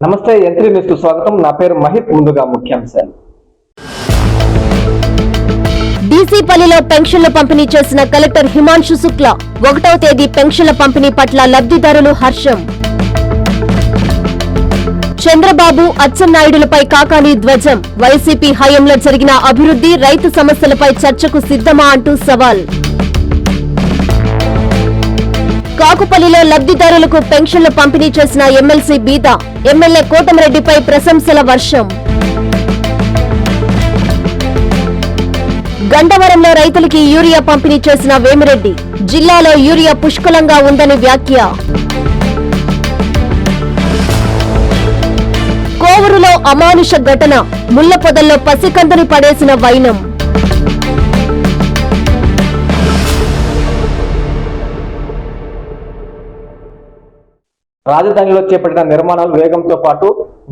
నమస్తే యంత్రి న్యూస్కు స్వాగతం. నా పేరు మహిత్ ముందుగా ముఖ్యాంశాలు. డీసీపల్లిలో పెన్షన్లు పంపిణీ చేసిన కలెక్టర్ హిమాంశు శుక్లా ఒకటవ తేదీ పెన్షన్ల పంపిణీ పట్ల లబ్ధిదారులు హర్షం. చంద్రబాబు అచ్చెన్నాయుడులపై కాకాని ధ్వజం. వైసీపీ హయాంలో జరిగిన అభివృద్ధి రైతు సమస్యలపై చర్చకు సిద్ధమా అంటూ సవాల్. కాకుపల్లిలో లబ్ధిదారులకు పెన్షన్లు పంపిణీ చేసిన ఎమ్మెల్సీ బీద. ఎమ్మెల్యే కోటమిరెడ్డిపై ప్రశంసల వర్షం. గండవరంలో రైతులకి యూరియా పంపిణీ చేసిన వేమిరెడ్డి. జిల్లాలో యూరియా పుష్కలంగా ఉందని వ్యాఖ్య. కోవూరులో అమానుష ఘటన. ముళ్ళ పొదల్లో పసికందుని పడేసిన వైనం. రాజధానిలో చేపట్టిన నిర్మాణాలు వేగంతో పాటు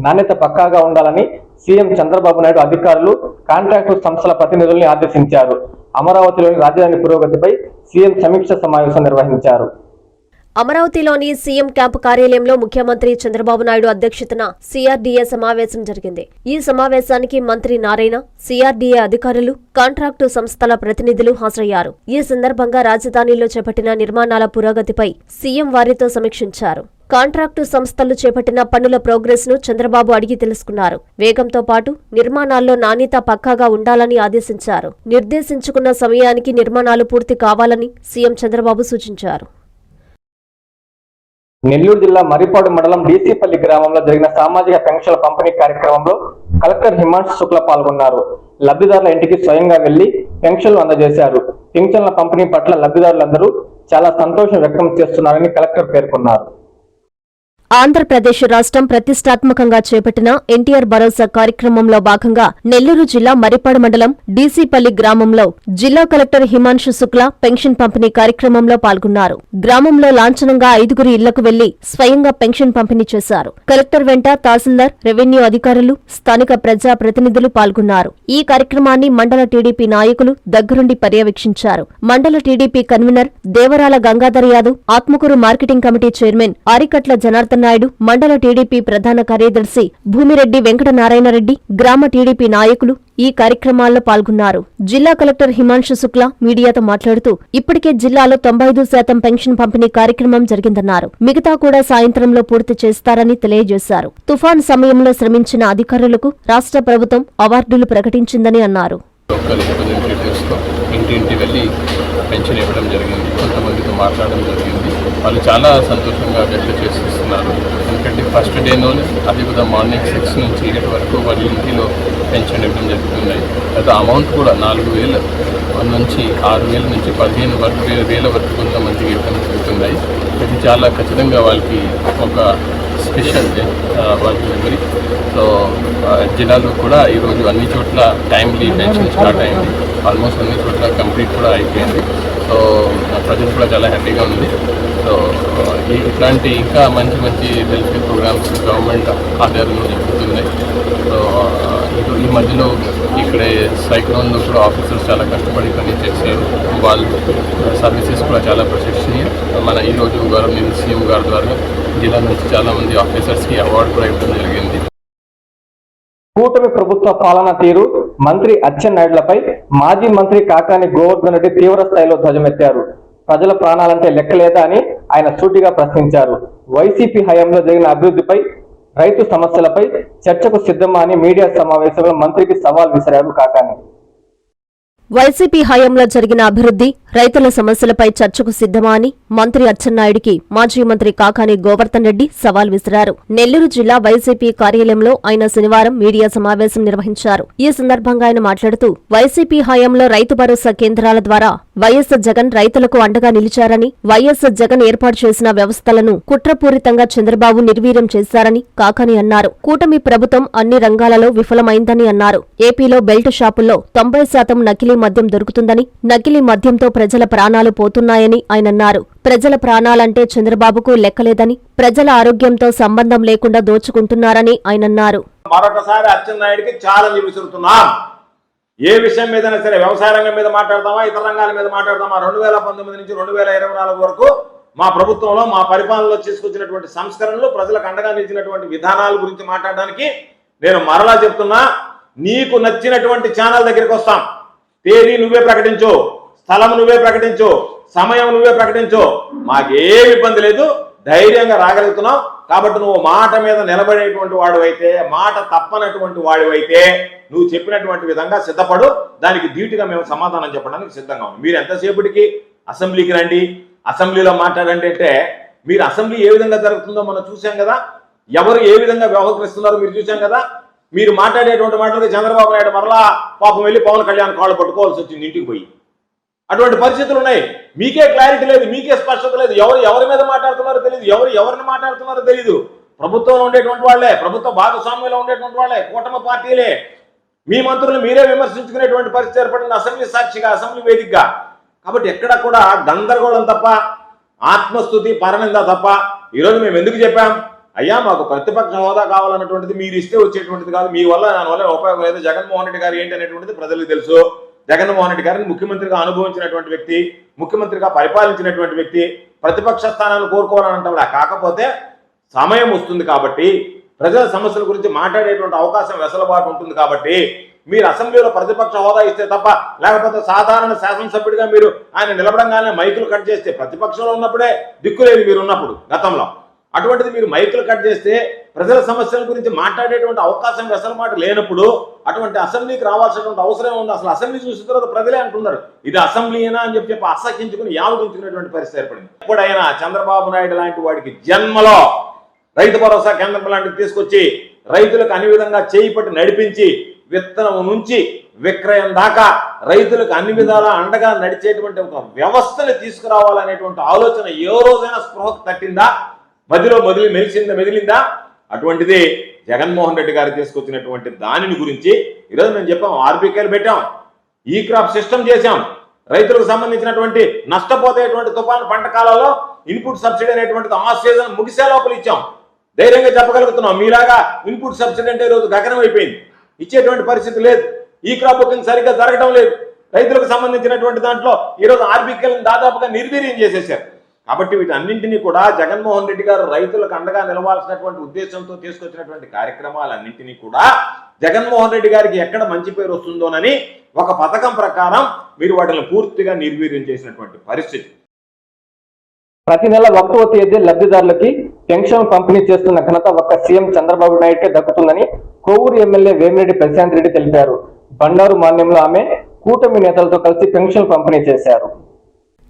నాణ్యత పక్కాగా ఉండాలని సీఎం చంద్రబాబు నాయుడు అధికారులు కాంట్రాక్టు సంస్థల ప్రతినిధుల్ని ఆదేశించారు. అమరావతిలోని రాజధాని పురోగతిపై సీఎం సమీక్ష సమావేశం నిర్వహించారు. అమరావతిలోని సీఎం క్యాంపు కార్యాలయంలో ముఖ్యమంత్రి చంద్రబాబు నాయుడు అధ్యక్షతన సిఆర్డీఏ సమావేశం జరిగింది. ఈ సమావేశానికి మంత్రి నారాయణ సిఆర్డీఏ అధికారులు కాంట్రాక్టు సంస్థల ప్రతినిధులు హాజరయ్యారు. ఈ సందర్భంగా రాజధానిలో చేపట్టిన నిర్మాణాల పురోగతిపై సీఎం వారితో సమీక్షించారు. కాంట్రాక్టు సంస్థలు చేపట్టిన పనుల ప్రోగ్రెస్ను చంద్రబాబు అడిగి తెలుసుకున్నారు. వేగంతో పాటు నిర్మాణాల్లో నాణ్యత పక్కాగా ఉండాలని ఆదేశించారు. నిర్దేశించుకున్న సమయానికి నిర్మాణాలు పూర్తి కావాలని సీఎం చంద్రబాబు సూచించారు. నెల్లూరు జిల్లా మరిపాడు మండలం డీసీపల్లి గ్రామంలో జరిగిన సామాజిక పెన్షన్ల పంపిణీ కార్యక్రమంలో కలెక్టర్ హిమాంశు శుక్ల పాల్గొన్నారు. లబ్ధిదారుల ఇంటికి స్వయంగా వెళ్ళి పెన్షన్లు అందజేశారు. పెన్షన్ల పంపిణీ పట్ల లబ్ధిదారులందరూ చాలా సంతోషం వ్యక్తం చేస్తున్నారని కలెక్టర్ పేర్కొన్నారు. ఆంధ్రప్రదేశ్ రాష్ట్రం ప్రతిష్టాత్మకంగా చేపట్టిన ఎన్టీఆర్ భరోసా కార్యక్రమంలో భాగంగా నెల్లూరు జిల్లా మరిపాడు మండలం డీసీపల్లి గ్రామంలో జిల్లా కలెక్టర్ హిమాంశు శుక్లా పెన్షన్ పంపిణీ కార్యక్రమంలో పాల్గొన్నారు. గ్రామంలో లాంఛనంగా ఐదుగురు ఇళ్ళకు వెళ్ళి స్వయంగా పెన్షన్ పంపిణీ చేశారు. కలెక్టర్ వెంట తహసీల్దార్ రెవెన్యూ అధికారులు స్థానిక ప్రజా ప్రతినిధులు పాల్గొన్నారు. ఈ కార్యక్రమాన్ని మండల టీడీపీ నాయకులు దగ్గరుండి పర్యవేక్షించారు. మండల TDP convener Devarala Gangadhar Yadav Atmakur marketing committee chairman Arikatla Janardhan Naidu మండల టీడీపీ ప్రధాన కార్యదర్శి భూమిరెడ్డి వెంకటనారాయణరెడ్డి గ్రామ టీడీపీ నాయకులు ఈ కార్యక్రమాల్లో పాల్గొన్నారు. జిల్లా కలెక్టర్ హిమాంశు శుక్లా మీడియాతో మాట్లాడుతూ ఇప్పటికే జిల్లాలో తొంభై ఐదు శాతం పెన్షన్ పంపిణీ కార్యక్రమం జరిగిందన్నారు. మిగతా కూడా సాయంత్రంలో పూర్తి చేస్తారని తెలియజేశారు. తుఫాన్ సమయంలో శ్రమించిన అధికారులకు రాష్ట్ర ప్రభుత్వం అవార్డులు ప్రకటించిందని అన్నారు. ఇంటింటి వెళ్ళి పెన్షన్ ఇవ్వడం జరిగింది. కొంతమందితో మాట్లాడడం జరిగింది. వాళ్ళు చాలా సంతోషంగా వ్యక్తం ఉన్నారు. ఎందుకంటే ఫస్ట్ డేలోనే అది కూడా మార్నింగ్ సిక్స్ నుంచి ఎయిట్ వరకు వాళ్ళ ఇంటిలో పెన్షన్ ఇవ్వడం జరుగుతున్నాయి అయితే అమౌంట్ కూడా నాలుగు వేల నుంచి ఆరు వేల నుంచి పదిహేను వరకు వేల వేల వరకు కొంతమందికి ఇవ్వడం జరుగుతున్నాయి ఇది చాలా ఖచ్చితంగా వాళ్ళకి ఒక స్పెషల్ డే ఆ, వాళ్ళకి మెమరీ సో జిల్లాలో కూడా ఈరోజు అన్ని చోట్ల టైమ్లీ పెన్షన్ స్టార్ట్ అయింది. ఆల్మోస్ట్ అన్ని చోట్ల కంప్లీట్ కూడా అయిపోయింది. సో ప్రజలు కూడా చాలా హ్యాపీగా ఉంది. సో ఇట్లాంటి ఇంకా మంచి మంచి వెల్ఫేర్ ప్రోగ్రామ్స్ గవర్నమెంట్ ఆధారంలో జరుగుతున్నాయి. సో ఇటు ఈ మధ్యలో ఇక్కడే సైక్లోన్లో కూడా ఆఫీసర్స్ చాలా కష్టపడి పని చేశారు. వాళ్ళు సర్వీసెస్ కూడా చాలా ప్రశంసనీయ. మన ఈరోజు గవర్నమెంట్ సీఎం గారి ద్వారా జిల్లా నుంచి చాలా మంది ఆఫీసర్స్కి అవార్డు కూడా ఇవ్వడం జరిగింది. కూటమి ప్రభుత్వ పాలన తీరు మంత్రి అచ్చెన్నాయుడులపై మాజీ మంత్రి కాకాని గోవర్ధన్ రెడ్డి తీవ్ర స్థాయిలో ధ్వజమెత్తారు. ప్రజల ప్రాణాలంటే లెక్కలేదా అని ఆయన సూటిగా ప్రశ్నించారు. వైసీపీ హయాంలో జరిగిన అభివృద్ధిపై రైతు సమస్యలపై చర్చకు సిద్ధమా అని మీడియా సమావేశంలో మంత్రికి సవాల్ విసిరారు కాకాని. వైసీపీ హయాంలో జరిగిన అభివృద్ధి రైతుల సమస్యలపై చర్చకు సిద్ధమా అని మంత్రి అచ్చెన్నాయుడికి మాజీ మంత్రి కాకాని గోవర్ధన్ రెడ్డి సవాల్ విసిరారు. నెల్లూరు జిల్లా వైసీపీ కార్యాలయంలో ఆయన శనివారం మీడియా సమావేశం నిర్వహించారు. ఈ సందర్భంగా ఆయన మాట్లాడుతూ వైసీపీ హయాంలో రైతు భరోసా కేంద్రాల ద్వారా వైఎస్ జగన్ రైతులకు అండగా నిలిచారని వైఎస్ జగన్ ఏర్పాటు చేసిన వ్యవస్థలను కుట్రపూరితంగా చంద్రబాబు నిర్వీర్యం చేశారని కాకాని అన్నారు. కూటమి ప్రభుత్వం అన్ని రంగాలలో విఫలమైందని అన్నారు. ఏపీలో బెల్ట్ షాపుల్లో తొంభై శాతం నకిలీ మద్యం దొరుకుతుందని నకిలీ మద్యంతో ప్రజల ప్రాణాలు పోతున్నాయని ఆయన అన్నారు. ప్రజల ప్రాణాలంటే చంద్రబాబుకు లెక్కలేదని ప్రజల ఆరోగ్యంతో సంబంధం లేకుండా దోచుకుంటున్నారని ఆయన అన్నారు. మరొకసారి అచ్చెన్నాయుడికి ఛాలెంజ్ విసురుతున్నాం. ఏ విషయం మీదైనా సరే వ్యవసాయ రంగం మీద మాట్లాడదామా ఇతర రంగాల మీద మాట్లాడదామా? రెండు వేల పంతొమ్మిది నుంచి రెండు వేల ఇరవై నాలుగు వరకు మా ప్రభుత్వంలో మా పరిపాలనలో తీసుకొచ్చినటువంటి సంస్కరణలు ప్రజలకు అండగా నిలిచినటువంటి విధానాల గురించి మాట్లాడడానికి నేను మరలా చెప్తున్నా నీకు నచ్చినటువంటి ఛానల్ దగ్గరికి వస్తాం. తేదీ నువ్వే ప్రకటించు స్థలం నువ్వే ప్రకటించు సమయం నువ్వే ప్రకటించు. మాకేం ఇబ్బంది లేదు ధైర్యంగా రాగలుగుతున్నాం. కాబట్టి నువ్వు మాట మీద నిలబడేటువంటి వాడు అయితే మాట తప్పనటువంటి వాడివైతే నువ్వు చెప్పినటువంటి విధంగా సిద్ధపడు. దానికి ధీటుగా మేము సమాధానం చెప్పడానికి సిద్ధంగా ఉన్నాం. మీరు ఎంతసేపటికి అసెంబ్లీకి రండి. అసెంబ్లీలో మాట్లాడండి అంటే మీరు అసెంబ్లీ ఏ విధంగా జరుగుతుందో మనం చూసాం కదా. ఎవరు ఏ విధంగా వ్యవహరిస్తున్నారో మీరు చూసాం కదా. మీరు మాట్లాడేటువంటి మాటలకి చంద్రబాబు నాయుడు మరలా పాపం వెళ్ళి పవన్ కళ్యాణ్ కాళ్ళు పట్టుకోవాల్సి వచ్చింది ఇంటికి పోయి. అటువంటి పరిస్థితులు ఉన్నాయి. మీకే క్లారిటీ లేదు మీకే స్పష్టత లేదు. ఎవరు ఎవరి మీద మాట్లాడుతున్నారో తెలియదు ఎవరు ఎవరిని మాట్లాడుతున్నారో తెలియదు ప్రభుత్వంలో ఉండేటువంటి వాళ్ళే ప్రభుత్వ భాగస్వామ్యంలో ఉండేటువంటి వాళ్ళే కూటమి పార్టీలే. మీ మంత్రులు మీరే విమర్శించుకునేటువంటి పరిస్థితి ఏర్పడింది. అసెంబ్లీ సాక్షిగా అసెంబ్లీ వేదికగా. కాబట్టి ఎక్కడ కూడా గందరగోళం తప్ప ఆత్మస్థుతి పరనింద తప్ప ఈరోజు మేము ఎందుకు చెప్పాం? అయ్యా మాకు ప్రతిపక్ష హోదా కావాలన్నటువంటిది మీరు ఇస్తే వచ్చేటువంటిది కాదు. మీ వల్ల దాని వల్ల ఉపయోగం లేదు. జగన్మోహన్ రెడ్డి గారు ఏంటి అనేటువంటిది ప్రజలకు తెలుసు. జగన్మోహన్ రెడ్డి గారిని ముఖ్యమంత్రిగా అనుభవించినటువంటి వ్యక్తి ముఖ్యమంత్రిగా పరిపాలించినటువంటి వ్యక్తి ప్రతిపక్ష స్థానాలు కోరుకోవాలంటే కాకపోతే సమయం వస్తుంది కాబట్టి ప్రజల సమస్యల గురించి మాట్లాడేటువంటి అవకాశం వెసలుబాటు ఉంటుంది కాబట్టి మీరు అసెంబ్లీలో ప్రతిపక్ష హోదా ఇస్తే తప్ప లేకపోతే సాధారణ శాసనసభ్యుడిగా మీరు ఆయన నిలబడంగానే మైకులు కట్ చేస్తే ప్రతిపక్షంలో ఉన్నప్పుడే దిక్కులేదు మీరు ఉన్నప్పుడు గతంలో. అటువంటిది మీరు మైకులు కట్ చేస్తే ప్రజల సమస్యల గురించి మాట్లాడేటువంటి అవకాశం వెసలుబాటు లేనప్పుడు అటువంటి అసెంబ్లీకి రావాల్సినటువంటి అవసరం ఉంది. అసలు అసెంబ్లీ చూసిన తర్వాత ప్రజలే అంటున్నారు ఇది అసెంబ్లీనా అని చెప్పి చెప్పి అసహించుకుని యావగించుకునేటువంటి పరిస్థితి ఏర్పడింది. ఎప్పుడైనా చంద్రబాబు నాయుడు లాంటి వాడికి జన్మలో రైతు భరోసా కేంద్రం లాంటివి తీసుకొచ్చి రైతులకు అన్ని విధంగా చేయి పట్టి నడిపించి విత్తనం నుంచి విక్రయం దాకా రైతులకు అన్ని విధాలా అండగా నడిచేటువంటి ఒక వ్యవస్థని తీసుకురావాలనేటువంటి ఆలోచన ఏ రోజైనా స్పృహకు తట్టిందా? మధ్యలో మొదలు మెలిసిందా మెదిలిందా? అటువంటిది జగన్మోహన్ రెడ్డి గారు తీసుకొచ్చినటువంటి దానిని గురించి ఈరోజు మేము చెప్పాం ఆర్బీకేలు పెట్టాం ఈ క్రాప్ సిస్టమ్ చేశాం. రైతులకు సంబంధించినటువంటి నష్టపోతేటువంటి తుఫాను పంట కాలంలో ఇన్పుట్ సబ్సిడీ అనేటువంటిది ఆ సీజన్ ముగిసే లోపల ఇచ్చాం. ధైర్యంగా చెప్పగలుగుతున్నాం మీలాగా ఇన్పుట్ సబ్సిడీ అంటే ఈరోజు గగనం అయిపోయింది. ఇచ్చేటువంటి పరిస్థితి లేదు. ఈ క్రాప్ బుకింగ్ సరిగ్గా జరగడం లేదు. రైతులకు సంబంధించినటువంటి దాంట్లో ఈరోజు ఆర్బీకేలను దాదాపుగా నిర్వీర్యం చేసేసారు. కాబట్టి వీటన్నింటినీ కూడా జగన్మోహన్ రెడ్డి గారు రైతులకు అండగా నిలవాల్సినటువంటి ఉద్దేశంతో తీసుకొచ్చినటువంటి కార్యక్రమాలన్నింటినీ కూడా జగన్మోహన్ రెడ్డి గారికి ఎక్కడ మంచి పేరు వస్తుందోనని ఒక పథకం ప్రకారం మీరు వాటిని పూర్తిగా నిర్వీర్యం చేసినటువంటి పరిస్థితి. ప్రతి నెల ఒకటవ తేదీ లబ్ధిదారులకి పెన్షన్ పంపిణీ చేస్తున్న ఘనత ఒక్క సీఎం చంద్రబాబు నాయుడుకే దక్కుతుందని కోవూరు ఎమ్మెల్యే వేమిరెడ్డి ప్రశాంత్ రెడ్డి తెలిపారు. బండారు మాన్యంలో ఆమె కూటమి నేతలతో కలిసి పెన్షన్ పంపిణీ చేశారు.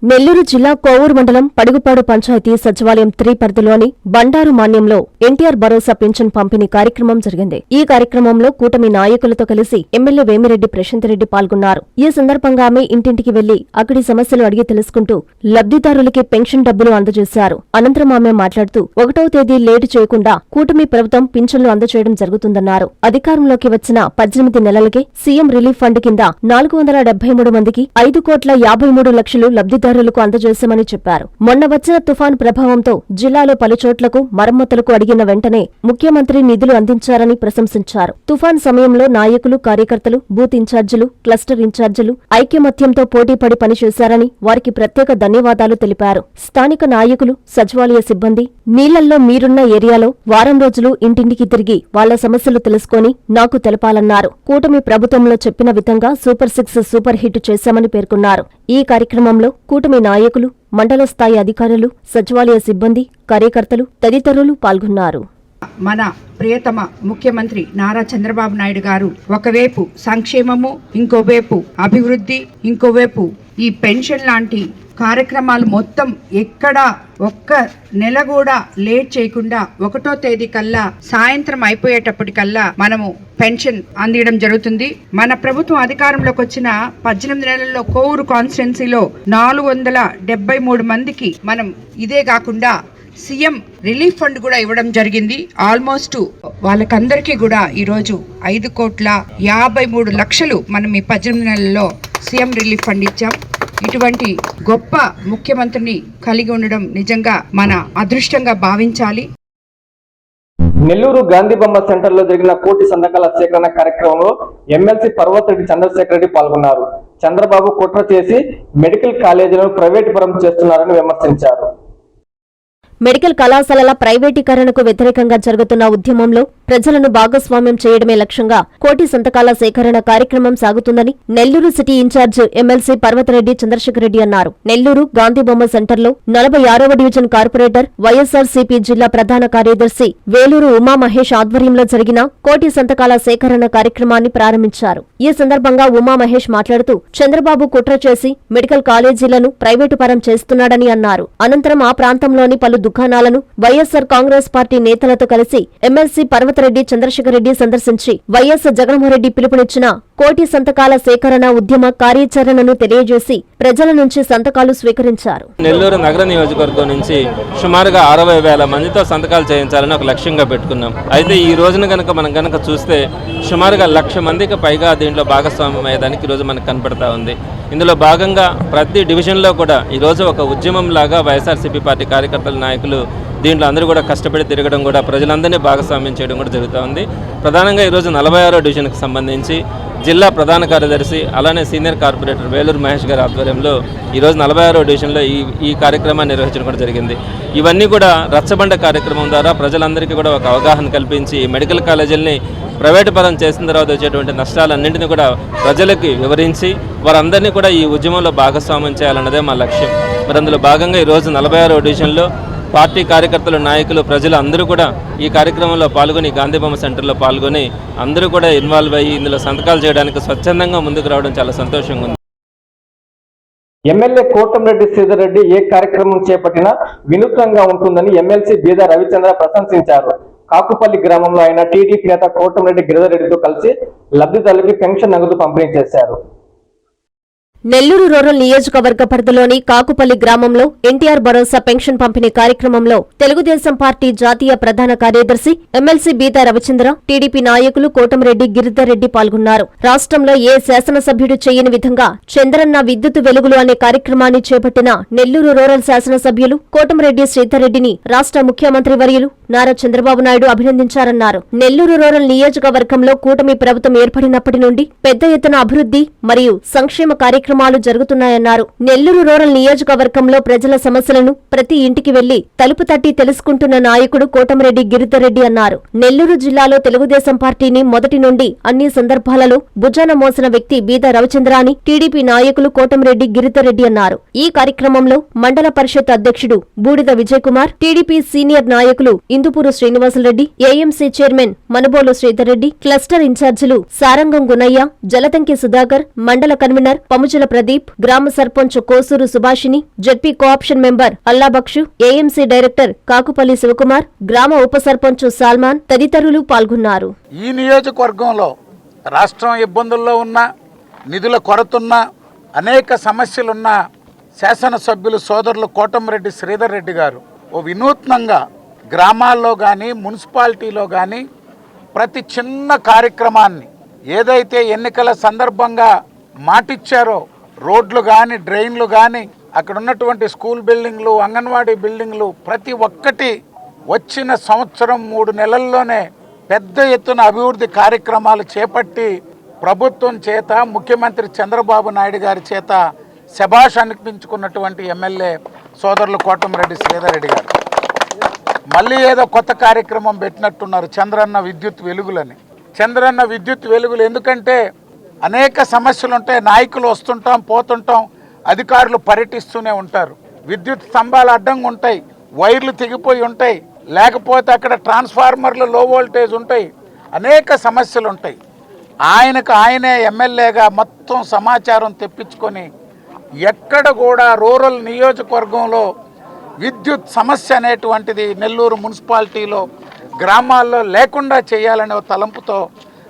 నెల్లూరు జిల్లా కోవూరు మండలం పడుగుపాడు పంచాయతీ సచివాలయం త్రీ పరిధిలోని బండారు మాన్యంలో ఎన్టీఆర్ భరోసా పింఛన్ పంపిణీ కార్యక్రమం జరిగింది. ఈ కార్యక్రమంలో కూటమి నాయకులతో కలిసి ఎమ్మెల్యే వేమిరెడ్డి ప్రశాంతరెడ్డి పాల్గొన్నారు. ఈ సందర్భంగా ఆమె ఇంటింటికి వెళ్ళి అక్కడి సమస్యలు అడిగి తెలుసుకుంటూ లబ్ధిదారులకి పెన్షన్ డబ్బులు అందజేశారు. అనంతరం ఆమె మాట్లాడుతూ ఒకటో తేదీ లేటు చేయకుండా కూటమి ప్రభుత్వం పింఛన్లు అందజేయడం జరుగుతుందన్నారు. అధికారంలోకి వచ్చిన పద్దెనిమిది నెలలకే సీఎం రిలీఫ్ ఫండ్ కింద నాలుగు వందల డెబ్బై మూడు మందికి ఐదు కోట్ల యాభై మూడు లక్షలు అధికారులకు అందజేశామని చెప్పారు. మొన్న వచ్చిన తుఫాన్ ప్రభావంతో జిల్లాలో పలుచోట్లకు మరమ్మతులకు అడిగిన వెంటనే ముఖ్యమంత్రి నిధులు అందించారని ప్రశంసించారు. తుఫాన్ సమయంలో నాయకులు కార్యకర్తలు బూత్ ఇన్ఛార్జీలు క్లస్టర్ ఇన్ఛార్జీలు ఐక్యమత్యంతో పోటీపడి పనిచేశారని వారికి ప్రత్యేక ధన్యవాదాలు తెలిపారు. స్థానిక నాయకులు సచివాలయ సిబ్బంది నీళ్ళల్లో మీరున్న ఏరియాలో వారం రోజులు ఇంటింటికి తిరిగి వాళ్ళ సమస్యలు తెలుసుకొని నాకు తెలపాలన్నారు. కూటమి ప్రభుత్వంలో చెప్పిన విధంగా సూపర్ సిక్స్ సూపర్ హిట్ చేశామని పేర్కొన్నారు. ఈ కార్యక్రమంలో కూటమి నాయకులు మండల స్థాయి అధికారులు సచివాలయ సిబ్బంది కార్యకర్తలు తదితరులు పాల్గొన్నారు. మన ప్రియతమ ముఖ్యమంత్రి నారా చంద్రబాబు నాయుడు గారు ఒకవైపు సంక్షేమము ఇంకోవైపు అభివృద్ధి ఇంకోవైపు ఈ పెన్షన్ లాంటి కార్యక్రమాలు మొత్తం ఎక్కడ ఒక్క నెల కూడా లేట్ చేయకుండా ఒకటో తేదీ కల్లా సాయంత్రం అయిపోయేటప్పటికల్లా మనము పెన్షన్ అందించడం జరుగుతుంది. మన ప్రభుత్వం అధికారంలోకి వచ్చిన పద్దెనిమిది నెలల్లో కోవూరు కాన్స్టిట్యున్సీలో నాలుగు వందల డెబ్బై మూడు మందికి మనం ఇదే కాకుండా సీఎం రిలీఫ్ ఫండ్ కూడా ఇవ్వడం జరిగింది. ఆల్మోస్ట్ వాళ్ళకందరికీ కూడా ఈరోజు ఐదు కోట్ల యాభై మూడు లక్షలు మనం ఈ పద్దెనిమిది నెలల్లో సీఎం రిలీఫ్ ఫండ్ ఇచ్చాం. ఇటువంటి గొప్ప ముఖ్యమంత్రిని కలిగి ఉండడం నిజంగా మన అదృష్టంగా భావించాలి. నెల్లూరు గాంధీ బొమ్మ సెంటర్లో జరిగిన కోటి సంతకాల సేకరణ కార్యక్రమంలో ఎమ్మెల్సీ పర్వతరెడ్డి చంద్రశేఖర్ రెడ్డి పాల్గొన్నారు. చంద్రబాబు కుట్ర చేసి మెడికల్ కాలేజీలను ప్రైవేట్ పరం చేస్తున్నారని విమర్శించారు. మెడికల్ కళాశాలల ప్రైవేటీకరణకు వ్యతిరేకంగా జరుగుతున్న ఉద్యమంలో ప్రజలను భాగస్వామ్యం చేయడమే లక్ష్యంగా కోటి సంతకాల సేకరణ కార్యక్రమం సాగుతుందని Nellore city incharge MLC Parvathareddy Chandrasekhar Reddy అన్నారు. నెల్లూరు గాంధీబొమ్మ సెంటర్లో నలభై ఆరవ డివిజన్ కార్పొరేటర్ వైఎస్సార్ సిపి జిల్లా ప్రధాన కార్యదర్శి వేలూరు ఉమామహేష్ ఆధ్వర్యంలో జరిగిన కోటి సంతకాల సేకరణ కార్యక్రమాన్ని ప్రారంభించారు. ఈ సందర్భంగా ఉమామహేష్ మాట్లాడుతూ చంద్రబాబు కుట్ర చేసి మెడికల్ కాలేజీలను ప్రైవేటు పరం చేస్తున్నాడని అన్నారు. అనంతరం ఆ ప్రాంతంలోని పలు దుకాణాలను వైఎస్సార్ కాంగ్రెస్ పార్టీ నేతలతో కలిసి ఎమ్మెల్సీ పర్వతరెడ్డి చంద్రశేఖర్ రెడ్డి సందర్శించి వైఎస్ జగన్మోహన్రెడ్డి పిలుపునిచ్చిన కోటి సంతకాల సేకరణ ఉద్యమ కార్యాచరణను తెలియజేసి ప్రజల నుంచి సంతకాలు స్వీకరించారు. నెల్లూరు నగర నియోజకవర్గం నుంచి సుమారుగా అరవై వేల మందితో సంతకాలు చేయించాలని ఒక లక్ష్యంగా పెట్టుకున్నాం. అయితే ఈ రోజున కనుక మనం కనుక చూస్తే సుమారుగా లక్ష మందికి పైగా దీంట్లో భాగస్వామ్యం అయ్యేదానికి ఈరోజు మనకు కనపడతా ఉంది. ఇందులో భాగంగా ప్రతి డివిజన్లో కూడా ఈరోజు ఒక ఉద్యమం లాగా వైఎస్ఆర్సీపీ పార్టీ కార్యకర్తల నాయకులు దీంట్లో అందరూ కూడా కష్టపడి తిరగడం కూడా ప్రజలందరినీ భాగస్వామ్యం చేయడం కూడా జరుగుతూ ఉంది ప్రధానంగా ఈరోజు నలభై ఆరో డివిజన్కి సంబంధించి జిల్లా ప్రధాన కార్యదర్శి అలానే సీనియర్ కార్పొరేటర్ వేలూరు మహేష్ గారి ఆధ్వర్యంలో ఈరోజు నలభై ఆరో డివిజన్లో ఈ ఈ కార్యక్రమాన్ని నిర్వహించడం కూడా జరిగింది. ఇవన్నీ కూడా రచ్చబండ కార్యక్రమం ద్వారా ప్రజలందరికీ కూడా ఒక అవగాహన కల్పించి మెడికల్ కాలేజీలని ప్రైవేటు పరం చేసిన తర్వాత వచ్చేటువంటి నష్టాలన్నింటినీ కూడా ప్రజలకి వివరించి వారందరినీ కూడా ఈ ఉద్యమంలో భాగస్వామ్యం చేయాలన్నదే మా లక్ష్యం. మరి అందులో భాగంగా ఈరోజు నలభై ఆరో డివిజన్లో పార్టీ కార్యకర్తలు నాయకులు ప్రజలు అందరూ కూడా ఈ కార్యక్రమంలో పాల్గొని గాంధీబొమ్మ సెంటర్లో పాల్గొని అందరూ కూడా ఇన్వాల్వ్ అయ్యి ఇందులో సంతకాలు చేయడానికి స్వచ్ఛందంగా ముందుకు రావడం చాలా సంతోషంగా ఉంది. ఎమ్మెల్యే కోటంరెడ్డి శ్రీధర్ రెడ్డి ఏ కార్యక్రమం చేపట్టినా వినూత్నంగా ఉంటుందని ఎమ్మెల్సీ బీద రవిచంద్ర ప్రశంసించారు. కాకుపల్లి గ్రామంలో ఆయన టీడీపీ నేత కోటంరెడ్డి గిరిధర్ రెడ్డితో కలిసి లబ్ధిదారులకి పెన్షన్ నగదు పంపిణీ చేశారు. నెల్లూరు రూరల్ నియోజకవర్గ పరిధిలోని కాకుపల్లి గ్రామంలో ఎన్టీఆర్ భరోసా పెన్షన్ పంపిణీ కార్యక్రమంలో తెలుగుదేశం పార్టీ జాతీయ ప్రధాన కార్యదర్శి ఎమ్మెల్సీ బీతా రవిచంద్ర టీడీపీ నాయకులు కోటమిరెడ్డి గిరిధర్రెడ్డి పాల్గొన్నారు. రాష్ట్రంలో ఏ శాసనసభ్యుడు చేయని విధంగా చంద్రన్న విద్యుత్ వెలుగులు అనే కార్యక్రమాన్ని చేపట్టిన నెల్లూరు రూరల్ శాసనసభ్యులు కోటంరెడ్డి శ్రీధర్రెడ్డిని రాష్ట్ర ముఖ్యమంత్రి వర్యులు నారా చంద్రబాబు నాయుడు అభినందించారన్నారు. నెల్లూరు రూరల్ నియోజకవర్గంలో కూటమి ప్రభుత్వం ఏర్పడినప్పటి నుండి పెద్ద ఎత్తున అభివృద్ధి మరియు సంక్షేమ కార్యక్రమం కార్యక్రమాలు జరుగుతున్నాయన్నారు. నెల్లూరు రూరల్ నియోజకవర్గంలో ప్రజల సమస్యలను ప్రతి ఇంటికి వెళ్ళి తలుపు తట్టి తెలుసుకుంటున్న నాయకుడు కోటమిరెడ్డి గిరిధర్రెడ్డి అన్నారు. నెల్లూరు జిల్లాలో తెలుగుదేశం పార్టీని మొదటి నుండి అన్ని సందర్భాలలో భుజాన మోసిన వ్యక్తి బీద రవిచంద్ర అని టీడీపీ నాయకులు కోటమిరెడ్డి గిరిధర్రెడ్డి అన్నారు. ఈ కార్యక్రమంలో మండల పరిషత్ అధ్యక్షుడు బూడిద విజయ్ కుమార్ టీడీపీ సీనియర్ నాయకులు Indupuru Srinivasulareddy AMC chairman Manubolu Sridharreddy cluster ఇన్ఛార్జీలు సారంగం గునయ్య జలతంకి సుధాకర్ మండల కన్వీనర్ పముజుల ప్రదీప్ గ్రామ sarpanch Kosuru Subhashini ZP co-option member Allabakshu AMC director Kakupalli Shivakumar గ్రామ ఉప సర్పంచ్ సాల్మాన్ తదితరులు పాల్గొన్నారు. ఈ నియోజకవర్గంలో రాష్ట్రం ఇబ్బందుల్లో ఉన్న నిధుల కొరతున్న అనేక సమస్యలున్న శాసనసభ్యులు సోదరులు కోటంరెడ్డి శ్రీధర్ రెడ్డి గారు ఓ వినూత్నంగా గ్రామాల్లో కానీ మున్సిపాలిటీలో కానీ ప్రతి చిన్న కార్యక్రమాన్ని ఏదైతే ఎన్నికల సందర్భంగా మాటిచ్చారో రోడ్లు కానీ డ్రైన్లు కానీ అక్కడ ఉన్నటువంటి స్కూల్ బిల్డింగ్లు అంగన్వాడీ బిల్డింగ్లు ప్రతి ఒక్కటి వచ్చిన సంవత్సరం మూడు నెలల్లోనే పెద్ద ఎత్తున అభివృద్ధి కార్యక్రమాలు చేపట్టి ప్రభుత్వం చేత ముఖ్యమంత్రి చంద్రబాబు నాయుడు గారి చేత శభాష్ అనిపించుకున్నటువంటి ఎమ్మెల్యే సోదరులు కోటమిరెడ్డి శ్రీధరెడ్డి గారు. మళ్ళీ ఏదో కొత్త కార్యక్రమం పెట్టినట్టున్నారు చంద్రన్న విద్యుత్ వెలుగులని. చంద్రన్న విద్యుత్ వెలుగులు ఎందుకంటే అనేక సమస్యలు ఉంటాయి. నాయకులు వస్తుంటాం పోతుంటాం అధికారులు పర్యటిస్తూనే ఉంటారు. విద్యుత్ స్తంభాలు అడ్డంగా ఉంటాయి వైర్లు తెగిపోయి ఉంటాయి. లేకపోతే అక్కడ ట్రాన్స్ఫార్మర్లు లో వోల్టేజ్ ఉంటాయి. అనేక సమస్యలు ఉంటాయి. ఆయనకు ఆయనే ఎమ్మెల్యేగా మొత్తం సమాచారం తెప్పించుకొని ఎక్కడ కూడా రూరల్ నియోజకవర్గంలో విద్యుత్ సమస్య అనేటువంటిది నెల్లూరు మున్సిపాలిటీలో గ్రామాల్లో లేకుండా చేయాలనే తలంపుతో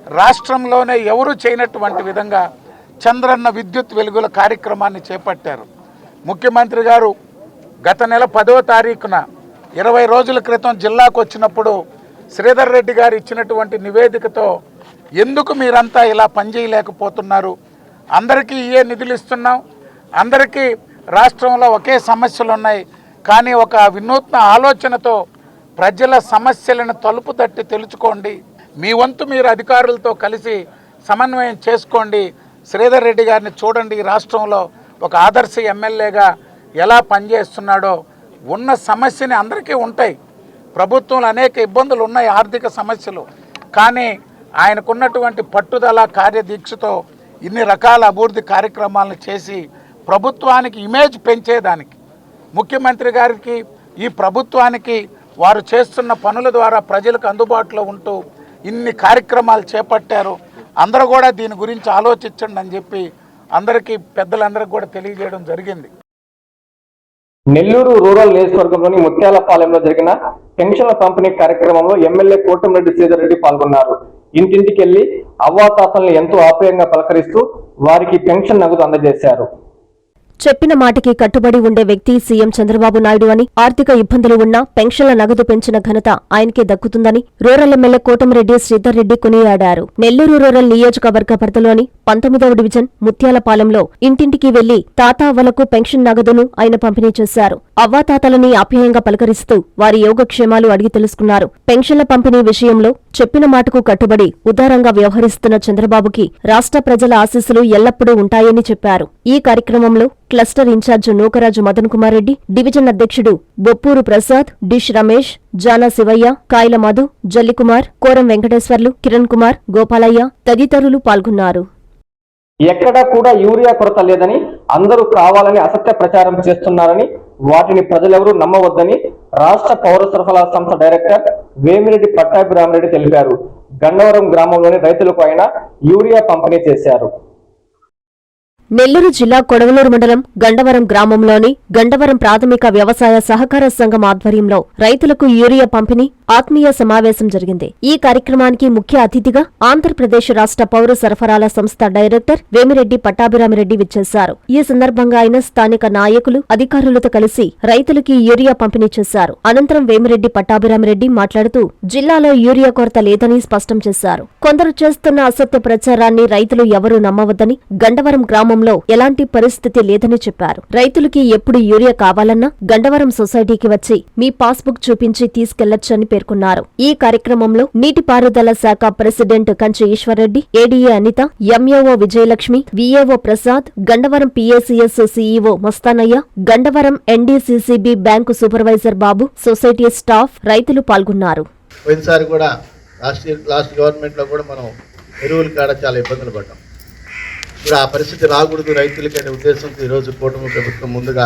రాష్ట్రంలోనే ఎవరు చేయనటువంటి విధంగా చంద్రన్న విద్యుత్ వెలుగుల కార్యక్రమాన్ని చేపట్టారు. ముఖ్యమంత్రి గారు గత నెల పదో తారీఖున ఇరవై రోజుల క్రితం జిల్లాకు వచ్చినప్పుడు శ్రీధర్ రెడ్డి గారు ఇచ్చినటువంటి నివేదికతో ఎందుకు మీరంతా ఇలా పనిచేయలేకపోతున్నారు? అందరికీ ఏ నిధులు ఇస్తున్నాం. అందరికీ రాష్ట్రంలో ఒకే సమస్యలు ఉన్నాయి కానీ ఒక వినూత్న ఆలోచనతో ప్రజల సమస్యలను తలుపు తట్టి తెలుసుకోండి మీ వంతు మీరు అధికారులతో కలిసి సమన్వయం చేసుకోండి. శ్రీధర్ రెడ్డి గారిని చూడండి. రాష్ట్రంలో ఒక ఆదర్శ ఎమ్మెల్యేగా ఎలా పనిచేస్తున్నాడో. ఉన్న సమస్యని అందరికీ ఉంటాయి. ప్రభుత్వంలో అనేక ఇబ్బందులు ఉన్నాయి ఆర్థిక సమస్యలు. కానీ ఆయనకున్నటువంటి పట్టుదల కార్యదీక్షతో ఇన్ని రకాల అభివృద్ధి కార్యక్రమాలను చేసి ప్రభుత్వానికి ఇమేజ్ పెంచేదానికి ముఖ్యమంత్రి గారికి ఈ ప్రభుత్వానికి వారు చేస్తున్న పనుల ద్వారా ప్రజలకు అందుబాటులో ఉంటూ ఇన్ని కార్యక్రమాలు చేపట్టారు. అందరూ కూడా దీని గురించి ఆలోచించండి అని చెప్పి అందరికీ పెద్దలందరికీ కూడా తెలియజేయడం జరిగింది. నెల్లూరు రూరల్ నియోజకవర్గంలోని ముత్యాలపాలెంలో జరిగిన పెన్షన్ల పంపిణీ కార్యక్రమంలో ఎమ్మెల్యే కోటంరెడ్డి శ్రీధర్ రెడ్డి పాల్గొన్నారు. ఇంటింటికి వెళ్ళి అవ్వాతాతల్ని ఎంతో ఆప్యాయంగా పలకరిస్తూ వారికి పెన్షన్ నగదు అందజేశారు. చెప్పిన మాటికి కట్టుబడి ఉండే వ్యక్తి సీఎం చంద్రబాబు నాయుడు అని ఆర్థిక ఇబ్బందులు ఉన్నా పెన్షన్ల నగదు పెంచిన ఘనత ఆయనకే దక్కుతుందని రూరల్ ఎమ్మెల్యే కోటమిరెడ్డి శ్రీధర్ రెడ్డి కొనియాడారు. నెల్లూరు రూరల్ నియోజకవర్గ పరిధిలోని పంతొమ్మిదవ డివిజన్ ముత్యాలపాలెంలో ఇంటింటికి వెళ్ళి తాతావ్వలకు పెన్షన్ నగదును ఆయన పంపిణీ చేశారు. అవ్వాతాతలని ఆప్యాయంగా పలకరిస్తూ వారి యోగక్షేమాలు అడిగి తెలుసుకున్నారు. పెన్షన్ల పంపిణీ విషయంలో చెప్పిన మాటకు కట్టుబడి ఉదారంగా వ్యవహరిస్తున్న చంద్రబాబుకి రాష్ట్ర ప్రజల ఆశీస్సులు ఎల్లప్పుడూ ఉంటాయని చెప్పారు. ఈ కార్యక్రమంలో cluster in-charge Nookaraju Madan Kumar Reddy division అధ్యక్షుడు బొప్పూరు ప్రసాద్ డిష్ రమేష్ జానా శివయ్య కాయల మధు జల్లికుమార్ కోరం వెంకటేశ్వర్లు కిరణ్ కుమార్ గోపాలయ్య తదితరులు పాల్గొన్నారు. ఎక్కడా కూడా యూరియా కొరత లేదని అందరూ కావాలని అసత్య ప్రచారం చేస్తున్నారని వాటిని ప్రజలెవరూ నమ్మవద్దని రాష్ట్ర పౌర సరఫరా సంస్థ డైరెక్టర్ వేమిరెడ్డి పట్టాభిరామరెడ్డి తెలిపారు. గన్నవరం గ్రామంలోని రైతులకు ఆయన యూరియా పంపిణీ చేశారు. నెల్లూరు జిల్లా కొడవలూరు మండలం గండవరం గ్రామంలోని గండవరం ప్రాథమిక వ్యవసాయ సహకార సంఘం ఆధ్వర్యంలో రైతులకు యూరియా పంపిణీ ఆత్మీయ సమావేశం జరిగింది. ఈ కార్యక్రమానికి ముఖ్య అతిథిగా ఆంధ్రప్రదేశ్ రాష్ట్ర పౌర సరఫరాల సంస్థ డైరెక్టర్ వేమిరెడ్డి పట్టాభిరామిరెడ్డి విచ్చేశారు. ఈ సందర్భంగా ఆయన స్థానిక నాయకులు అధికారులతో కలిసి రైతులకి యూరియా పంపిణీ చేశారు. అనంతరం వేమిరెడ్డి పట్టాభిరామిరెడ్డి మాట్లాడుతూ జిల్లాలో యూరియా కొరత లేదని స్పష్టం చేశారు. కొందరు చేస్తున్న అసత్య ప్రచారాన్ని రైతులు ఎవరూ నమ్మవద్దని గండవరం గ్రామంలో ఎలాంటి పరిస్థితి లేదని చెప్పారు. రైతులకి ఎప్పుడు యూరియా కావాలన్నా గండవరం సొసైటీకి వచ్చి మీ పాస్బుక్ చూపించి తీసుకెళ్ళొచ్చని పేర్కొన్నారు. ఈ కార్యక్రమంలో నీటిపారుదల శాఖ president Kanchi Eswarreddy ADA Anitha MAO Vijayalakshmi VAO Prasad Gandavaram PACS CEO Mastanayya Gandavaram NDCCB bank supervisor Babu society staff రైతులు పాల్గొన్నారు. పోయినసారి కూడా లాస్ట్ లాస్ట్ గవర్నమెంట్లో కూడా మనం ఎరువుల కాడ చాలా ఇబ్బందులు పడ్డాం. ఇప్పుడు ఆ పరిస్థితి రాకూడదు రైతులకి అనే ఉద్దేశంతో ఈరోజు కూటమి ప్రభుత్వం ముందుగా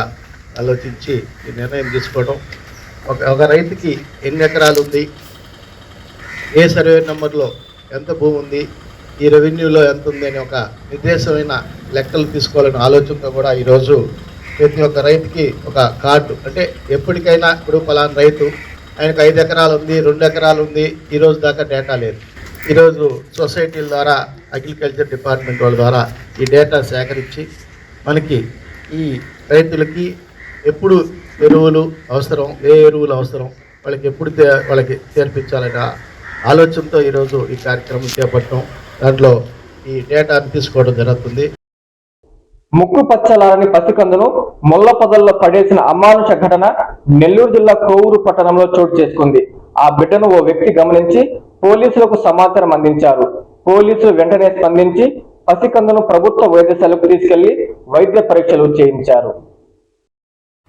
ఆలోచించి ఈ నిర్ణయం తీసుకోవడం ఒక ఒక రైతుకి ఎన్ని ఎకరాలు ఉంది? ఏ సర్వే నెంబర్లో ఎంత భూమి ఉంది? ఈ రెవెన్యూలో ఎంత ఉంది అనే ఒక నిర్దేశమైన లెక్కలు తీసుకోవాలనే ఆలోచనతో కూడా ఈరోజు ప్రతి ఒక్క రైతుకి ఒక కార్డు. అంటే ఎప్పటికైనా ఇప్పుడు పలానా రైతు ఆయనకు ఐదు ఎకరాలు ఉంది రెండు ఎకరాలు ఉంది ఈరోజు దాకా డేటా లేదు. ఈరోజు సొసైటీల ద్వారా అగ్రికల్చర్ డిపార్ట్మెంట్ వాళ్ళ ద్వారా ఈ డేటా సేకరించి మనకి ఈ రైతులకి ఎప్పుడు ఎరువులు అవసరం ఏ ఎరువులు అవసరం వాళ్ళకి ఎప్పుడు వాళ్ళకి చేర్పించాలనే ఆలోచనతో ఈరోజు ఈ కార్యక్రమం చేపట్టడం దాంట్లో ఈ డేటాను తీసుకోవడం జరుగుతుంది. ముక్కు పచ్చలారని పసికందును ముళ్ళ పొదల్లో పడేసిన అమానుష ఘటన నెల్లూరు జిల్లా కోవూరు పట్టణంలో చోటు చేసుకుంది. ఆ బిడ్డను ఓ వ్యక్తి గమనించి పోలీసులకు సమాచారం అందించారు. పోలీసులు వెంటనే స్పందించి పసికందును ప్రభుత్వ వైద్యశాలకు తీసుకెళ్ళి వైద్య పరీక్షలు చేయించారు.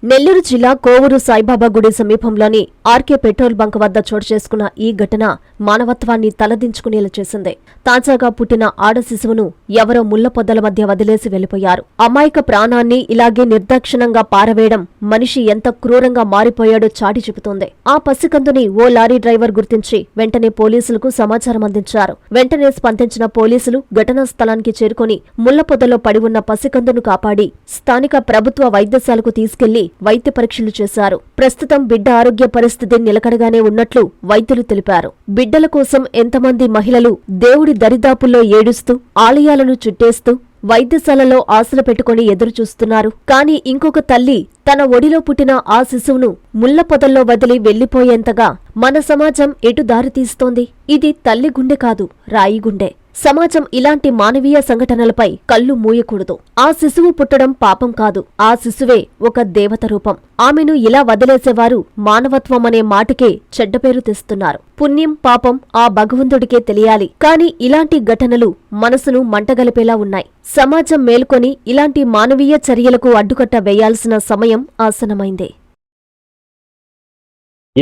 నెల్లూరు జిల్లా కోవూరు సాయిబాబా గుడి సమీపంలోని ఆర్కే పెట్రోల్ బంక్ వద్ద చోటు చేసుకున్న ఈ ఘటన మానవత్వాన్ని తలదించుకునేలా చేసింది. తాజాగా పుట్టిన ఆడ శిశువును ఎవరో ముళ్ళపొద్దల మధ్య వదిలేసి వెళ్ళిపోయారు అమాయక ప్రాణాన్ని ఇలాగే నిర్దాక్షిణంగా పారవేయడం మనిషి ఎంత క్రూరంగా మారిపోయాడో చాటి చెబుతోంది. ఆ పసికందుని ఓ లారీ డ్రైవర్ గుర్తించి వెంటనే పోలీసులకు సమాచారం అందించారు. వెంటనే స్పందించిన పోలీసులు ఘటనా స్థలానికి చేరుకొని ముళ్ళపొద్దలో పడి ఉన్న పసికందును కాపాడి స్థానిక ప్రభుత్వ వైద్యశాలకు తీసుకెళ్ళి వైద్య పరీక్షలు చేశారు. ప్రస్తుతం బిడ్డ ఆరోగ్య పరిస్థితి నిలకడగానే ఉన్నట్లు వైద్యులు తెలిపారు. బిడ్డల కోసం ఎంతమంది మహిళలు దేవుడి దరిదాపుల్లో ఏడుస్తూ ఆలయాలను చుట్టేస్తూ వైద్యశాలలో ఆశలు పెట్టుకుని ఎదురుచూస్తున్నారు. కానీ కాని ఇంకొక తల్లి తన ఒడిలో పుట్టిన ఆ శిశువును ముళ్ళ పొదల్లో వదిలి వెళ్ళిపోయేంతగా మన సమాజం ఎటు దారితీస్తోంది ఇది తల్లి గుండె కాదు రాయి గుండె. సమాజం ఇలాంటి మానవీయ సంఘటనలపై కళ్ళు మూయకూడదు. ఆ శిశువు పుట్టడం పాపం కాదు. ఆ శిశువే ఒక దేవత రూపం. ఆమెను ఇలా వదిలేసేవారు మానవత్వం అనే మాటకే చెడ్డ పేరు తెస్తున్నారు. పుణ్యం పాపం ఆ భగవంతుడికే తెలియాలి. కాని ఇలాంటి ఘటనలు మనసును మంటగలిపేలా ఉన్నాయి. సమాజం మేల్కొని ఇలాంటి మానవీయ చర్యలకు అడ్డుకట్ట వేయాల్సిన సమయం ఆసనమైందే.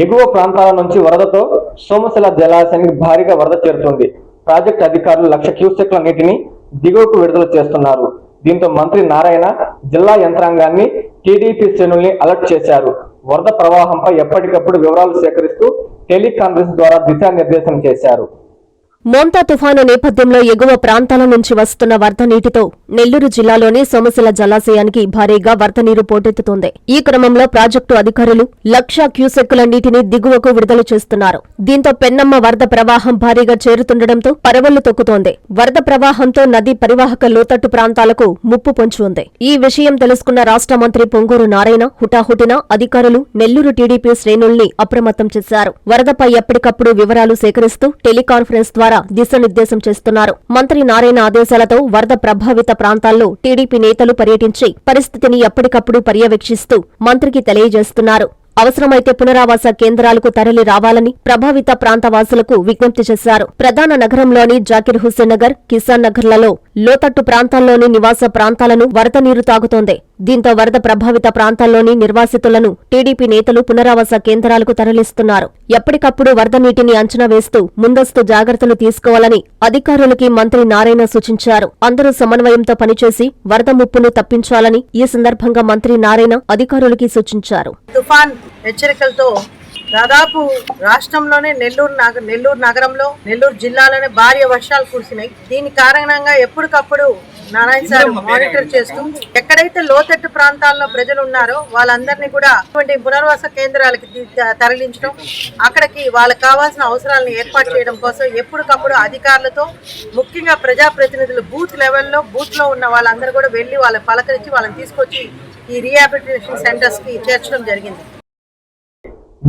ఎగువ ప్రాంతాల నుంచి వరదతో సోమశిల జలాశయానికి భారీగా వరద చేరుతుంది. ప్రాజెక్టు అధికారులు లక్ష క్యూసెక్ల నీటిని దిగువకు విడుదల చేస్తున్నారు. దీంతో మంత్రి నారాయణ జిల్లా యంత్రాంగాన్ని టీడీపీ శ్రేణుల్ని అలర్ట్ చేశారు. వరద ప్రవాహంపై ఎప్పటికప్పుడు వివరాలు సేకరిస్తూ టెలికాన్ఫరెన్స్ ద్వారా దిశానిర్దేశం చేశారు. మోంతా తుఫాను నేపథ్యంలో ఎగువ ప్రాంతాల నుంచి వస్తున్న వరద నీటితో నెల్లూరు జిల్లాలోని సొమసిల జలాశయానికి భారీగా వరద నీరు పోటెత్తుతోంది. ఈ క్రమంలో ప్రాజెక్టు అధికారులు లక్ష క్యూసెక్కుల నీటిని దిగువకు విడుదల చేస్తున్నారు. దీంతో పెన్నమ్మ వరద ప్రవాహం భారీగా చేరుతుండటంతో పరవళ్ళు తొక్కుతోంది. వరద ప్రవాహంతో నది పరివాహక లోతట్టు ప్రాంతాలకు ముప్పు పొంచి ఉంది. ఈ విషయం తెలుసుకున్న రాష్ట్ర మంత్రి పొంగూరు నారాయణ హుటాహుటిన అధికారులు నెల్లూరు టీడీపీ శ్రేణుల్ని అప్రమత్తం చేశారు. వరదపై ఎప్పటికప్పుడు వివరాలు సేకరిస్తూ టెలికాన్ఫరెన్స్ ద్వారా దిశానిర్దేశం చేస్తున్నారు. మంత్రి నారాయణ ఆదేశాలతో వరద ప్రభావిత ప్రాంతాల్లో టీడీపీ నేతలు పర్యటించి పరిస్థితిని ఎప్పటికప్పుడు పర్యవేక్షిస్తూ మంత్రికి తెలియజేస్తున్నారు. అవసరమైతే పునరావాస కేంద్రాలకు తరలి రావాలని ప్రభావిత ప్రాంత వాసులకు విజ్ఞప్తి చేశారు. ప్రధాన నగరంలోని జాకిర్ హుస్సేన్ నగర్ కిసాన్ నగర్లలో లోతట్టు ప్రాంతాల్లోని నివాస ప్రాంతాలను వరద నీరు తాగుతోంది. దీంతో వరద ప్రభావిత ప్రాంతాల్లోని నిర్వాసితులను టీడీపీ నేతలు పునరావాస కేంద్రాలకు తరలిస్తున్నారు. ఎప్పటికప్పుడు వరద నీటిని అంచనా వేస్తూ ముందస్తు జాగ్రత్తలు తీసుకోవాలని అధికారులకి మంత్రి నారాయణ సూచించారు. అందరూ సమన్వయంతో పనిచేసి వరద ముప్పును తప్పించాలని ఈ సందర్భంగా మంత్రి నారాయణ అధికారులకి సూచించారు. తుఫాన్ హెచ్చరికలతో దాదాపు రాష్ట్రంలోనే నెల్లూరు నగ నెల్లూరు నగరంలో నెల్లూరు జిల్లాలోనే భారీ వర్షాలు కురిసినాయి. దీని కారణంగా ఎప్పటికప్పుడు నారాయణ సార్ మానిటర్ చేస్తూ ఎక్కడైతే లోతట్టు ప్రాంతాల్లో ప్రజలు ఉన్నారో వాళ్ళందరినీ కూడా అటువంటి పునర్వాస కేంద్రాలకి తరలించడం అక్కడికి వాళ్ళకి కావాల్సిన అవసరాలను ఏర్పాటు చేయడం కోసం ఎప్పటికప్పుడు అధికారులతో ముఖ్యంగా ప్రజాప్రతినిధులు బూత్ లెవెల్లో బూత్లో ఉన్న వాళ్ళందరూ కూడా వెళ్ళి వాళ్ళని పలకరించి వాళ్ళని తీసుకొచ్చి ఈ రీహాబిలిటేషన్ సెంటర్స్కి చేర్చడం జరిగింది.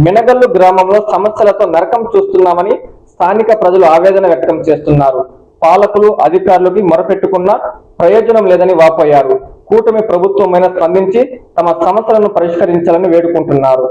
మినగల్లు గ్రామంలో సమస్యలతో నరకం చూస్తున్నామని స్థానిక ప్రజలు ఆవేదన వ్యక్తం చేస్తున్నారు. పాలకులు అధికారులకి మొరపెట్టుకున్న ప్రయోజనం లేదని వాపోయారు. కూటమి ప్రభుత్వమైన స్పందించి తమ సమస్యలను పరిష్కరించాలని వేడుకుంటున్నారు.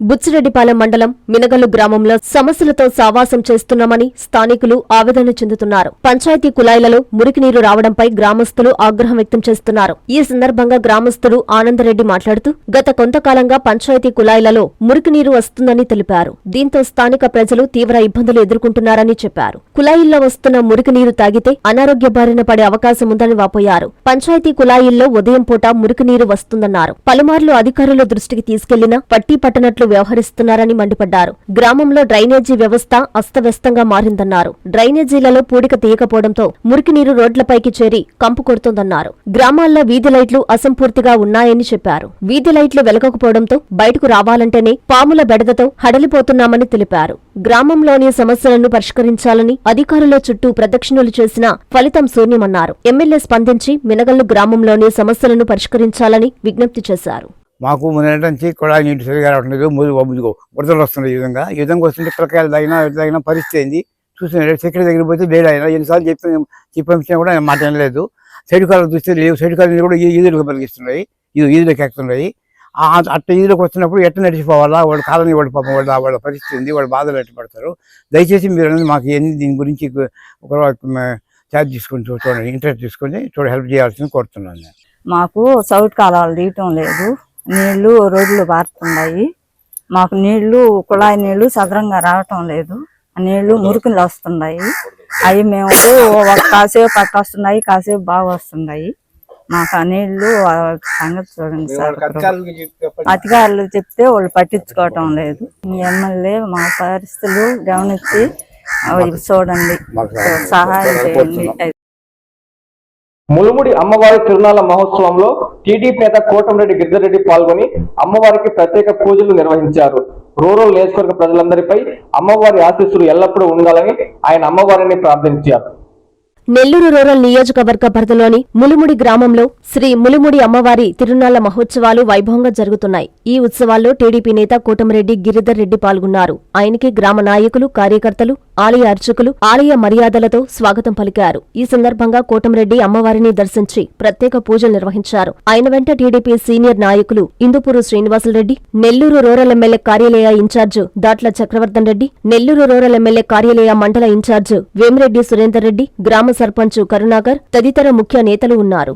బుచ్చిరెడ్డిపాలెం మండలం మినగల్లు గ్రామంలో సమస్యలతో సావాసం చేస్తున్నామని స్థానికులు ఆవేదన చెందుతున్నారు. పంచాయతీ కుళాయిలలో మురికినీరు రావడంపై గ్రామస్తులు ఆగ్రహం వ్యక్తం చేస్తున్నారు. ఈ సందర్భంగా గ్రామస్తులు ఆనందరెడ్డి మాట్లాడుతూ గత కొంతకాలంగా పంచాయతీ కుళాయిలలో మురికినీరు వస్తుందని తెలిపారు. దీంతో స్థానిక ప్రజలు తీవ్ర ఇబ్బందులు ఎదుర్కొంటున్నారని చెప్పారు. కుళాయిల్లో వస్తున్న మురికినీరు తాగితే అనారోగ్య బారిన పడే అవకాశం ఉందని వాపోయారు. పంచాయతీ కుళాయిల్లో ఉదయం పూట మురికినీరు వస్తుందన్నారు. పలుమార్లు అధికారుల దృష్టికి తీసుకెళ్ళినా పట్టి పట్టనట్లు వ్యవహరిస్తున్నారని మండిపడ్డారు. గ్రామంలో డ్రైనేజీ వ్యవస్థ అస్తవ్యస్తంగా మారిందన్నారు. డ్రైనేజీలలో పూడిక తీయకపోవడంతో మురికినీరు రోడ్లపైకి చేరి కంపు కొడుతోందన్నారు. గ్రామాల్లో వీధి లైట్లు అసంపూర్తిగా ఉన్నాయని చెప్పారు. వీధి లైట్లు వెలగకపోవడంతో బయటకు రావాలంటేనే పాముల బెడదతో హడలిపోతున్నామని తెలిపారు. గ్రామంలోని సమస్యలను పరిష్కరించాలని అధికారుల చుట్టూ ప్రదక్షిణలు చేసినా ఫలితం శూన్యమన్నారు. ఎమ్మెల్యే స్పందించి మినగల్లు గ్రామంలోని సమస్యలను పరిష్కరించాలని విజ్ఞప్తి చేశారు. మాకు ముందు నుంచి కుళాయి నీటి సరిగా ముందు లేదు. ముదు ముదుగు వస్తున్నాయి ఈ విధంగా. ఈ విధంగా వస్తుంటే పిల్లకాయలు తగిన తగిన పరిస్థితి అయింది చూస్తున్నాడు సెక్రటరీ దగ్గర పోతే బెయిల్ అయినా ఎన్నిసార్లు చెప్పి చెప్పిన కూడా మాట వినలేదు. సైడ్ కాలం చూస్తే లేవు. సైడ్ కాలం కూడా ఈ- ఈదులకు పలిగిస్తున్నాయి. ఇది ఈదులకు ఎక్కుతున్నాయి. అట్ట ఈదులకు వస్తున్నప్పుడు ఎట్ట నడిచిపోవాలా? వాడు కాలనీ వాడు పాపం వాళ్ళ వాళ్ళ పరిస్థితి ఉంది వాళ్ళు బాధలు ఎట్ట పడతారు? దయచేసి మీరు అనేది మాకు ఎన్ని దీని గురించి ఒక ఛార్జ్ తీసుకొని చూడండి. ఇంట్రెస్ట్ తీసుకొని చూడ హెల్ప్ చేయాల్సింది కోరుతున్నాను నేను. మాకు సౌట్ కాలాలు తీయటం లేదు. నీళ్ళు రోడ్లు పారుతున్నాయి మాకు నీళ్ళు కుళాయి నీళ్ళు సదరంగా రావటం లేదు. ఆ నీళ్ళు మురుకులు వస్తున్నాయి అవి మేము కాసేపు పట్ట వస్తున్నాయి కాసేపు బాగా వస్తున్నాయి. మాకు ఆ నీళ్ళు సంగతి చూడండి సార్. అధికారులు చెప్తే వాళ్ళు పట్టించుకోవటం లేదు. మీ ఎమ్మెల్యే మా పరిస్థితులు గమనించి చూడండి. సహాయం చేయండి. ములుముడి అమ్మవారి తిరునాళ్ళ మహోత్సవంలో టీడీపీ నేత కోటంరెడ్డి గిరిజరెడ్డి పాల్గొని అమ్మవారికి ప్రత్యేక పూజలు నిర్వహించారు. రూరల్ నియోజకవర్గ ప్రజలందరిపై అమ్మవారి ఆశీస్సులు ఎల్లప్పుడూ ఉండాలని ఆయన అమ్మవారిని ప్రార్థించారు. నెల్లూరు రూరల్ నియోజకవర్గ పరిధిలోని ములుముడి గ్రామంలో శ్రీ ములుముడి అమ్మవారి తిరునాళ్ళ మహోత్సవాలు వైభవంగా జరుగుతున్నాయి. ఈ ఉత్సవాల్లో టీడీపీ నేత కోటమిరెడ్డి గిరిధర్ రెడ్డి పాల్గొన్నారు. ఆయనకి గ్రామ నాయకులు కార్యకర్తలు ఆలయ అర్చకులు ఆలయ మర్యాదలతో స్వాగతం పలికారు. ఈ సందర్భంగా కోటమిరెడ్డి అమ్మవారిని దర్శించి ప్రత్యేక పూజలు నిర్వహించారు. ఆయన వెంట టీడీపీ సీనియర్ నాయకులు ఇందుపూరు శ్రీనివాసులరెడ్డి నెల్లూరు రూరల్ ఎమ్మెల్యే కార్యాలయ in-charge Datla Chakravardhan Reddy Nellore rural MLA కార్యాలయ మండల ఇన్ఛార్జ్ వేమిరెడ్డి సురేందర్ రెడ్డి గ్రామ సర్పంచ్ కరుణాకర్ తదితర ముఖ్య నేతలు ఉన్నారు.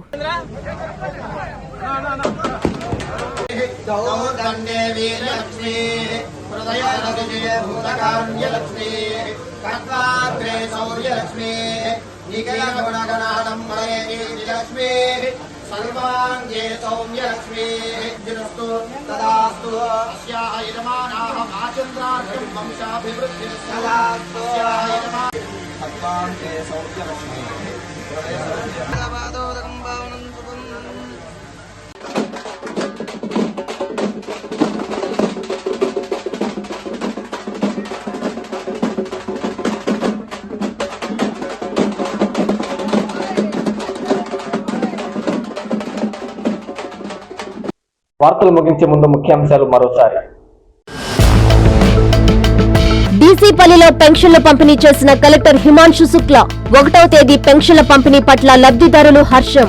సర్వాంగే సౌమ్యలక్ష్మీ దినస్తు తదాస్తు అస్యాహ యజమానాః ఆచంద్రార్థం వంశాభివృద్ధి తదాస్తు అస్యాహ వార్తలు ముగించే ముందు ముఖ్యాంశాలు మరోసారి. డీసీపల్లిలో పెన్షన్ల పంపిణీ చేసిన కలెక్టర్ హిమాంశు శుక్ల ఒకటవ తేదీ పెన్షన్ల పంపిణీ పట్ల లబ్ధిదారులు హర్షం.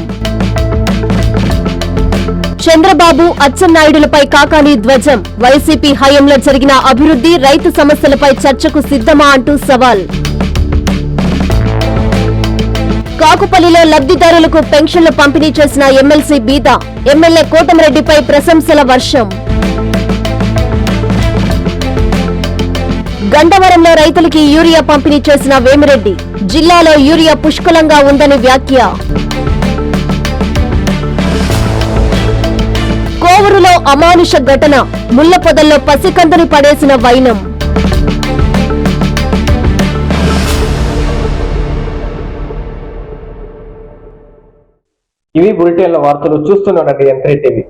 చంద్రబాబు అచ్చెన్నాయుడులపై కాకాని ధ్వజం. వైసీపీ హయాంలో జరిగిన అభివృద్ధి రైతు సమస్యలపై చర్చకు సిద్ధమా అంటూ సవాల్. కాకుపల్లిలో లబ్ధిదారులకు పెన్షన్లు పంపిణీ చేసిన ఎమ్మెల్సీ బీద. ఎమ్మెల్యే కోటమిరెడ్డిపై ప్రశంసల వర్షం. గండవరంలో రైతులకి యూరియా పంపిణీ చేసిన వేమిరెడ్డి జిల్లాలో యూరియా పుష్కలంగా ఉందని వ్యాఖ్య. కోవూరులో అమానుష ఘటన. ముళ్ళ పొదల్లో పసికందుని పడేసిన వైనం. ఇవి బులెటిన్ల వార్తలు చూస్తూనే ఎంత్రీ టీవీ.